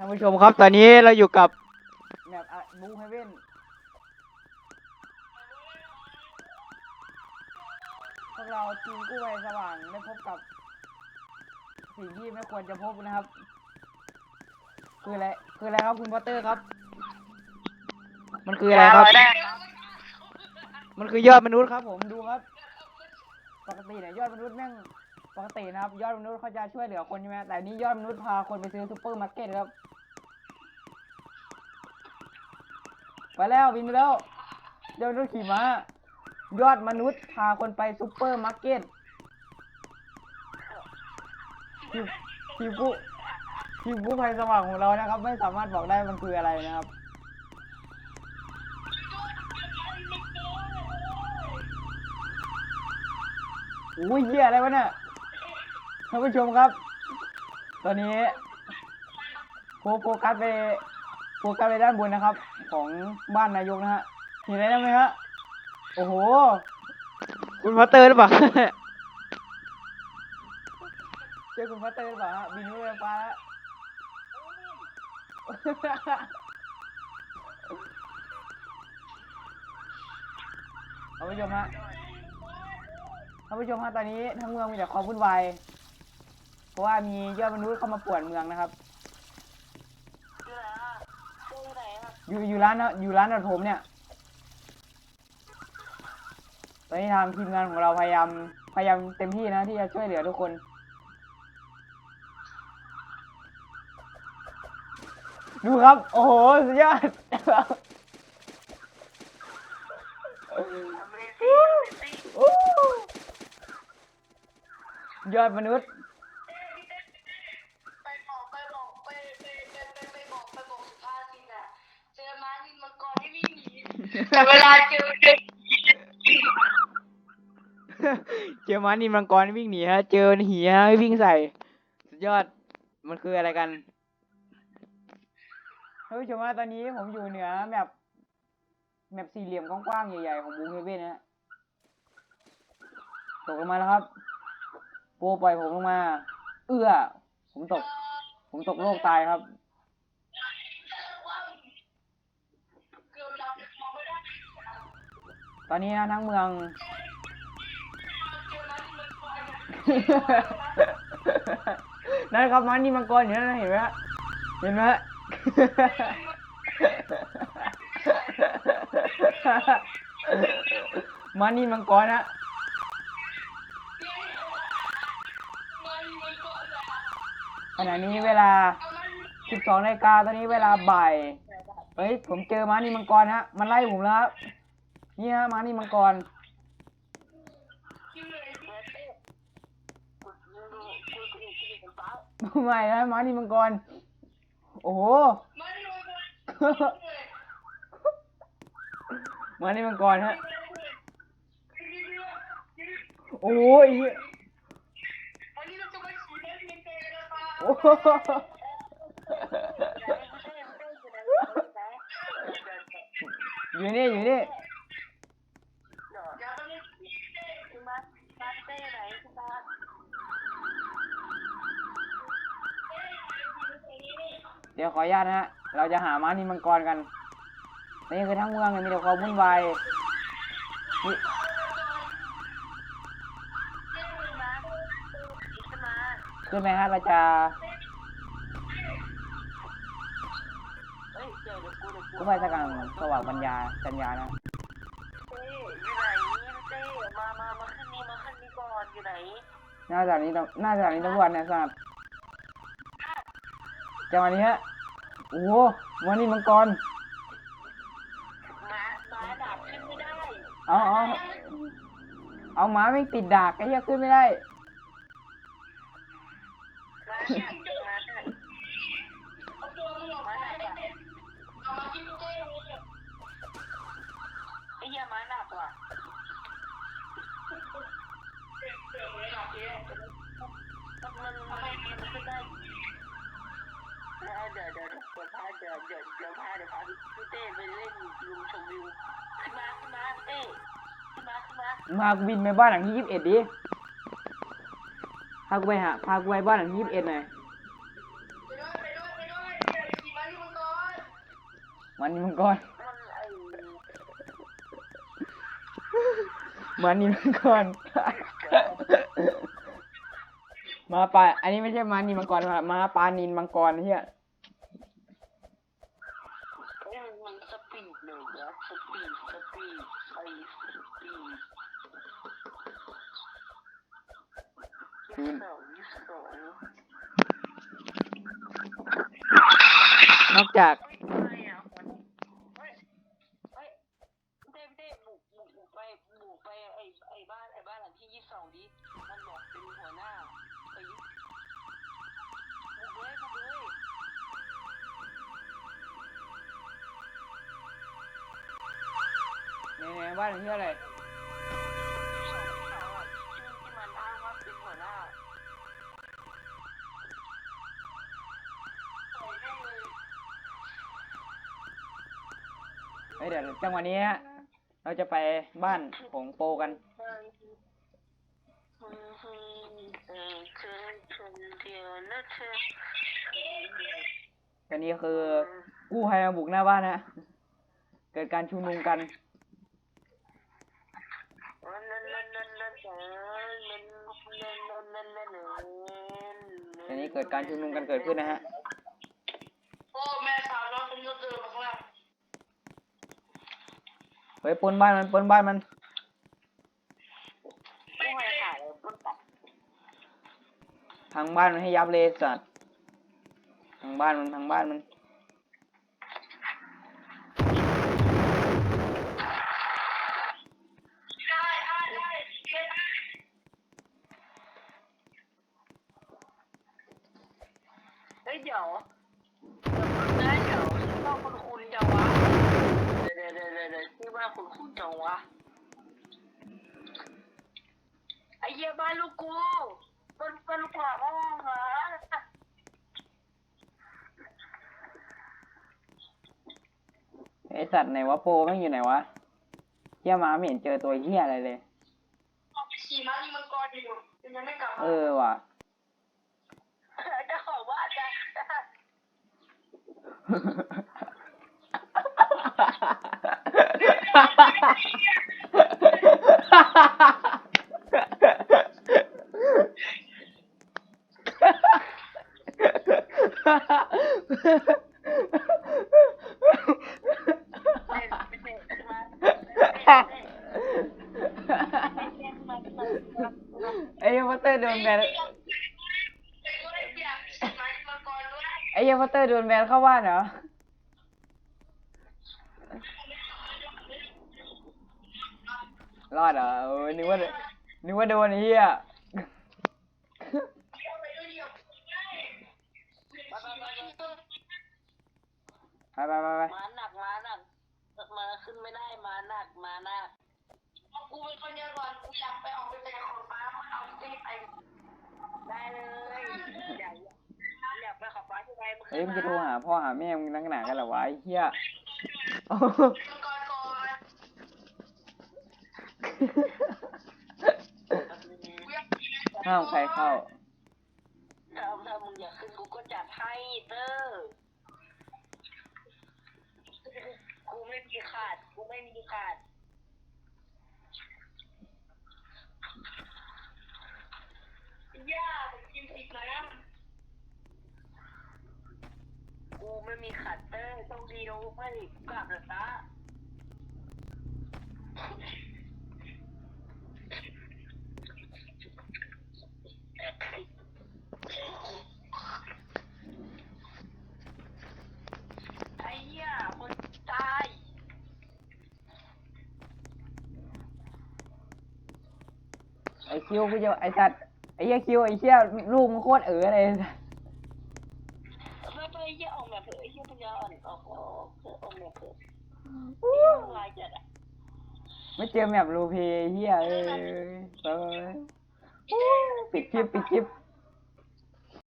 ท่านผู้ชมครับตอนนี้เราอยู่กับแบบบูเฮเว่นพวกเราทีมกู้ภัยสว่างได้พบกับ สิ่งที่ไม่ควรจะพบนะครับ คืออะไรคืออะไรครับคุณพอตเตอร์ครับ มันคืออะไรครับ มันคือยอดมนุษย์ครับ ผมดูครับ ปกติเนี่ยยอดมนุษย์แม่งปกตินะครับ ยอดมนุษย์เขาจะช่วยเหลือคนใช่ไหมแต่นี่ยอดมนุษย์พาคนไปซื้อซูเปอร์มาร์เก็ตครับ ไปแล้วบินไปแล้วยอดมนุษย์ขี่ม้ายอดมนุษย์พาคนไปซูเปอร์มาร์เก็ตทีมทีมกู้ทีมกู้ภัยสว่างของเรานะครับ ไม่สามารถบอกได้มันคืออะไรนะครับอุ้ยเหี้ยอะไรวะเนี่ยท่านผู้ชมครับ ตอนนี้โฟโฟกัสไป โฟกัสไปด้านบนนะครับ ของบ้านนายกนะฮะเห็นอะไรไหมฮะโอ้โห คุณพัตเตอร์หรือเปล่า เจอคุณพัตเตอร์หรือเปล่าฮะบินขึ้นไปฟ้าแล้ว ท่านผู้ชมฮะท่านผู้ชมฮะตอนนี้ทั้งเมืองมีแต่ความวุ่นวาย เพราะว่ามียอดมนุษย์เข้ามาป่วนเมืองนะครับ อยู่อยู่ร้านนะอยู่ร้านตัดผมเนี่ยตอนนี้ทางทีมงานของเราพยายามพยายามเต็มที่นะที่จะช่วยเหลือทุกคนดูครับ โอ้โห สุดยอดโอ้ยอดมนุษย์ ม้านินมังกรที่วิ่งหนีแต่เวลาเจอเจอเจอม้านินมังกรวิ่งหนีฮะ เจอหีฮะวิ่งใส่ สุดยอด มันคืออะไรกันท่านผู้ชมว่าตอนนี้ผมอยู่เหนือแบบแบบสี่เหลี่ยมกว้างๆใหญ่ๆของบูเฮเว่นนะฮะตกลงมาแล้วครับ โปรปล่อยผมลงมา เอื้อ ผมตก ผมตกโลกตายครับ ตอนนี้นะทั้งเมือง นั่นครับมันนี่มังกรอยู่นั่นนะเห็นไหมฮะเห็นไหมฮะมันนี่มังกรฮะม้านิมังกรอะขณะนี้เวลา 12นาฬิกาตอนนี้เวลาบ่าย เฮ้ย ผมเจอม้านี่มังกรฮะ มันไล่ผมแล้ว นี่ฮะมานี่มังกรไม่นะม้านี่มังกร โอ้โห มานี่มังกรฮะ โอ้ยโอ้โหอยู่นี่อยู่นี่ อย่าไปเล่นขี่เต้คือมา มาเต้ไหนคือมาเดี๋ยวขออนุญาตนะฮะ เราจะหาม้านินมังกรกัน นี่คือทั้งเมืองเนี่ยมีแต่ความวุ่นวายนี่ขึ้นไหมฮะเราจะกู้ภัยสกังสว่างปัญญาจัญญานะ เต้อยู่ไหนเต้มามามาขึ้นนี่มาขึ้นนี่ก่อนอยู่ไหน หน้าสถานีตำหน้าสถานีตำรวจเนี่ยทราบจังหวะนี้ฮะโอ้โหม้านินมังกรมามาดับขึ้นไม่ได้เอาเอาเอาหมาไม่งติดดากไอ้เหี้ยขึ้นไม่ได้ มาเนี่ยมาเนี่ยเอาตัวมึงออกมาเต้เอามาที่เต้เลยไอ้เหี้ยมาหนักว่ะมันมันมันไม่ได้ เดี๋ยวเดี๋ยวเดี๋ยวเดี๋ยวพาเดี๋ยวเดี๋ยวเดี๋ยวพาเดี๋ยวพาพี่เต้ไปเล่นลุมชมวิวขึ้นมาขึ้นมาเต้ขึ้นมาขึ้นมามากูบินไปบ้านหลังที่ยี่สิบเอ็ดดิพากูไปหาพากูไปบ้านหลังที่ยี่สิบเอ็ดหน่อยมันนี่มังกรมัน ไอ้มันนี่มังกรมาปลาอันนี้ไม่ใช่มานินมังกรมามาปลานินมังกรเฮียไอ้มันสปีดเลยนะสปีดสปีดไอสปีดยี่สิบสองยี่สิบสองนอกจาก ไม่อะคนเฮ้ยเฮ้ยเต้เต้บุกบุกบุกไปบุกไปไอ้ไอ้บ้านไอ้บ้านหลังที่ยี่สิบสองดิมันบอกเป็นหัวหน้าไปบุกเลยบุกเลย ในใน บ้านเฮียอะไรยี่สิบสองยี่สิบสออะที่ที่มันอ้างว่าเป็นหัวหน้าปล่อยได้เลย เฮ้ยเดี๋ยวจังหวะนี้ฮะเราจะไปบ้านของโปกันคนเดียวนะเธอกันนี้คือกู้ภัยมาบุกหน้าบ้านนะเกิดการชุมนุมกัน อันนี้เกิดการชุมนุมกันเกิดขึ้นนะฮะ โอ้แม่สาวน้องเป็นยศเดิมข้างล่างเฮ้ยปนบ้านมันปนบ้านมัน ไม่ให้ถ่ายเลยปุ๊บตัดทางบ้านมันให้ยับเลยสัตว์ทางบ้านมันทางบ้านมัน ได้ได้ได้เฮ้ยเดี๋ยวได้เดี๋ยวชื่อว่าคุณคุณจังวะเดี๋ยวเดี๋ยวเดี๋ยวเดี๋ยวชื่อว่าคุณคุณจังวะไอ้เหี้ยบ้านลูกกูมันมันกว่าห้องเหรอไอสัตว์ไหนวะโปแม่งอยู่ไหนวะเฮียมาไม่เห็นเจอตัวเฮียอะไรเลยเอาไปขี่ม้านี่มังกรอยู่ยังไม่กลับเออว่ะ เจ้าของบ้านจะ ไอ้ เหี้ยพัตเตอร์โดนแบนไอ้เหี้ยพัตเตอร์โดนแบนเข้าบ้านเหรอ รอดเหรอเออนึกว่านึกว่าโดนไอ้เหี้ยไปไปไปไปมาหนักมาหนักมาขึ้นไม่ได้มาหนักมาหนักกูเป็นคนเดียวก่อนกูอยากไปออกไปเจอคนฟ้าเขาเอาเจ๊ไปได้เลยอยากอยากไป ขอบฟ้าที่ไหนมึงเฮ้ยมึงจะโทรหาพ่อหาแม่มึงนักหนากันเหรอวะไอ้เหี้ยมังกรก่อนห้ามใครเข้า ถ้าถ้ามึงอยากขึ้นกูก็จัดให้เตอร์กูไม่มีขาด กูไม่มีขาด ย่าผมกินผิดแล้ว กูไม่มีขัดเตอร์ต้องดีโดไม่กลับเลยตาไอ้เหี้ยคนตายไอ้คิวกูจะไอ้สัตว์ไอ้เหี้ยคิวไอ้เหี้ยลูกมึงโคตรเอ๋อเลย ไม่ไปเหี้ยออกแบบเถอะไอ้เหี้ยปัญญาอ่อนออกออก เถอะออกแบบเถอะไอ้เหี้ยลายจัดอะไม่เจอแมปรูพีเฮียเอ้ยเออปิดคลิปปิดคลิป